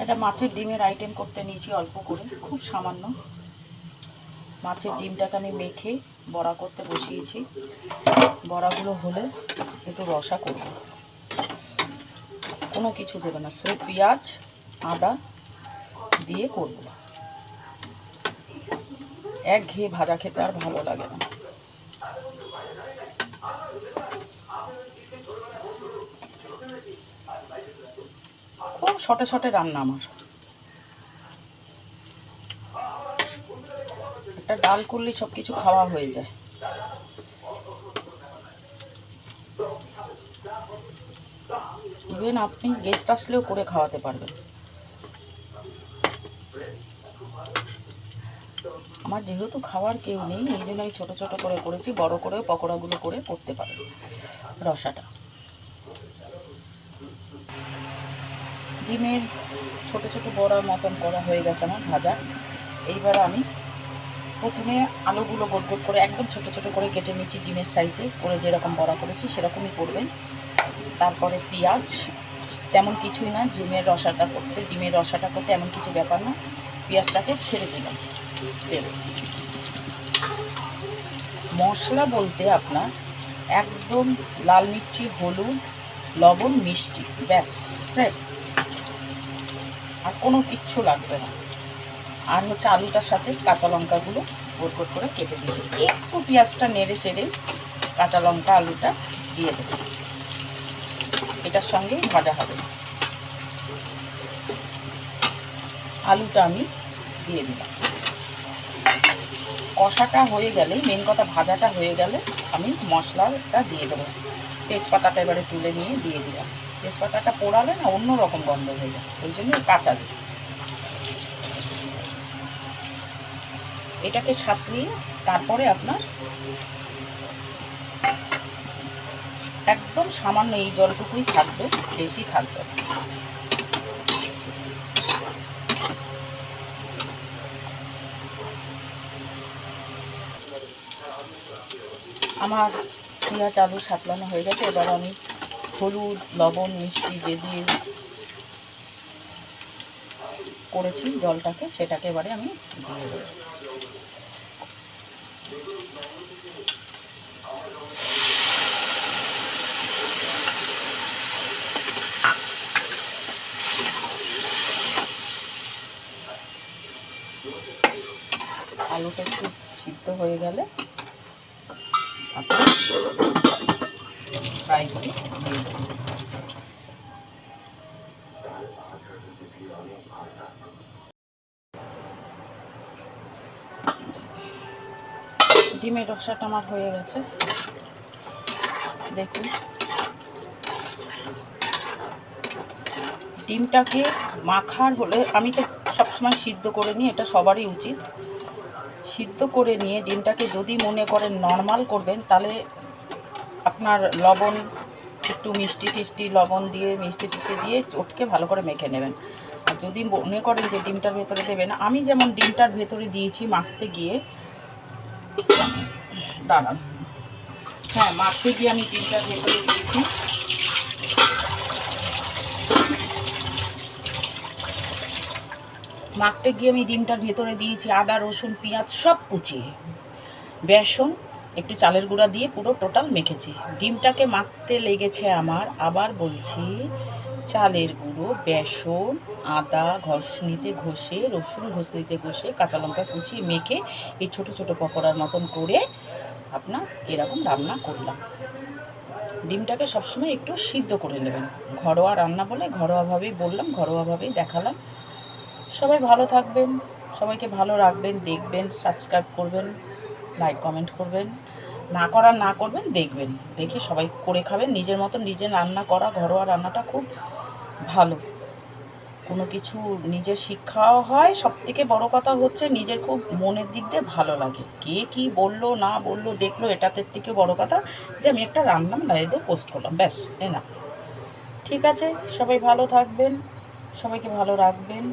একটা মাছের ডিমের আইটেম করতে নিয়েছি অল্প করে, খুব সামান্য। মাছের ডিমটাকে আমি মেখে বড়া করতে বসিয়েছি। বড়াগুলো হলে একটু রসা করব। কোনো কিছু দেবে না স্রেফ পেঁয়াজ, আদা দিয়ে করব। এক ঘিয়ে ভাজা খেতে আর ভালো লাগে না খুব শটে শটে রান্না আমার। একটা ডাল করলে সব কিছু খাওয়া হয়ে যায়। ইভেন আপনি গেস্ট আসলেও করে খাওয়াতে পারবেন। আমার যেহেতু খাওয়ার কেউ নেই, এই জন্য আমি ছোটো ছোটো করে করেছি, বড় করে, পকোড়াগুলো করে করতে পারবেন রসাটা। ডিমের ছোট ছোট বড়ার মতন করা হয়ে গেছে আমার ভাজা। এইবার আমি প্রথমে আলুগুলো গোট গোট করে একদম ছোট ছোট করে কেটে নিচ্ছি ডিমের সাইজে, করে যেরকম বড়া করেছি সেরকমই করবেন। তারপরে পেঁয়াজ, তেমন কিছুই না, ডিমের রসাটা করতে, ডিমের রসাটা করতে এমন কিছু ব্যাপার না। পেঁয়াজটাকে ছেড়ে দিলাম। মশলা বলতে আপনার একদম লাল মির্চি, হলুদ, লবণ, মিষ্টি, ব্যাস right? আর কোনো কিচ্ছু লাগবে না। আর হচ্ছে আলুটার সাথে কাঁচা লঙ্কাগুলো গোট গোট করে কেটে দিয়েছি। একটু পেঁয়াজটা নেড়ে চেড়ে কাঁচা লঙ্কা, আলুটা দিয়ে দেবো। এটার সঙ্গে ভাজা হবে। আলুটা আমি দিয়ে দিলাম। কষাটা হয়ে গেলে মেন কথা ভাজাটা হয়ে গেলে আমি মশলাটা দিয়ে দেবো। তেজপাতাটা এবারে তুলে নিয়ে দিয়ে দিলাম। তেজপাতাটা পোড়ালে না অন্য রকম গন্ধ হয়ে যায়, ওই জন্য কাঁচা দিই। এটাকে সাঁতলিয়ে তারপরে আপনার একদম সামান্য এই জলটুকুই থাকবে, বেশি থাকবে আমার পেঁয়াজ আলু সাতলানো হয়ে গেছে। এবার আমি হলুদ, লবণ, মিষ্টি যে দিয়ে করেছি জলটাকে, সেটাকে এবারে আমি দিয়ে দেবো। আলুটা একটু সিদ্ধ হয়ে গেলে ফ্রাই করে ডিমের রসাটা আমার হয়ে গেছে। দেখুন। ডিমটাকে মাখার হলে আমি তো সবসময় সিদ্ধ করে নিই, এটা সবারই উচিত। সিদ্ধ করে নিয়ে ডিমটাকে যদি মনে করেন নর্মাল করবেন, তাহলে আপনার লবণ, একটু মিষ্টি টিষ্টি লবণ দিয়ে, মিষ্টি টিষ্টি দিয়ে চটকে ভালো করে মেখে নেবেন। আর যদি মনে করেন যে ডিমটার ভেতরে দেবেন, আমি যেমন ডিমটার ভেতরে দিয়েছি মাখতে গিয়ে, দাঁড়ান। হ্যাঁ মাখতে গিয়ে আমি ডিমটার ভেতরে দিয়েছি। মাখতে গিয়ে আমি ডিমটার ভেতরে দিয়েছি, আদা, রসুন, পেঁয়াজ, সব কুচিয়ে বেসন, একটু চালের গুঁড়া দিয়ে পুরো টোটাল মেখেছি। ডিমটাকে মাখতে লেগেছে আমার, আবার বলছি, চালের গুঁড়ো, বেসন, আদা, ঘষনিতে ঘষে, রসুন ঘষনিতে ঘষে, কাঁচা লঙ্কা কুচিয়ে মেখে, এই ছোট ছোট পকোড়ার মতন করে আপনার এরকম রান্না করলাম। ডিমটাকে সবসময় একটু সিদ্ধ করে নেবেন। ঘরোয়া রান্না বলে ঘরোয়াভাবেই বললাম, ঘরোয়াভাবেই দেখালাম। সবাই ভালো থাকবেন, সবাইকে ভালো রাখবেন, দেখবেন সাবস্ক্রাইব করবেন লাইক কমেন্ট করবেন। না করা না করবেন, দেখবেন। দেখে সবাই করে খাবেন। নিজের মতো নিজে রান্না করা, ঘরোয়া রান্নাটা খুব ভালো। কোনো কিছু নিজের শিক্ষাও হয় সব থেকে বড়ো কথা হচ্ছে নিজের খুব মনের দিক দিয়ে ভালো লাগে। কে কি বলল, না বলল, দেখল এটাতে থেকে বড় কথা যে আমি একটা রান্না দিয়ে পোস্ট করলাম, ব্যাস এ না ঠিক আছে, সবাই ভালো থাকবেন, সবাইকে ভালো রাখবেন।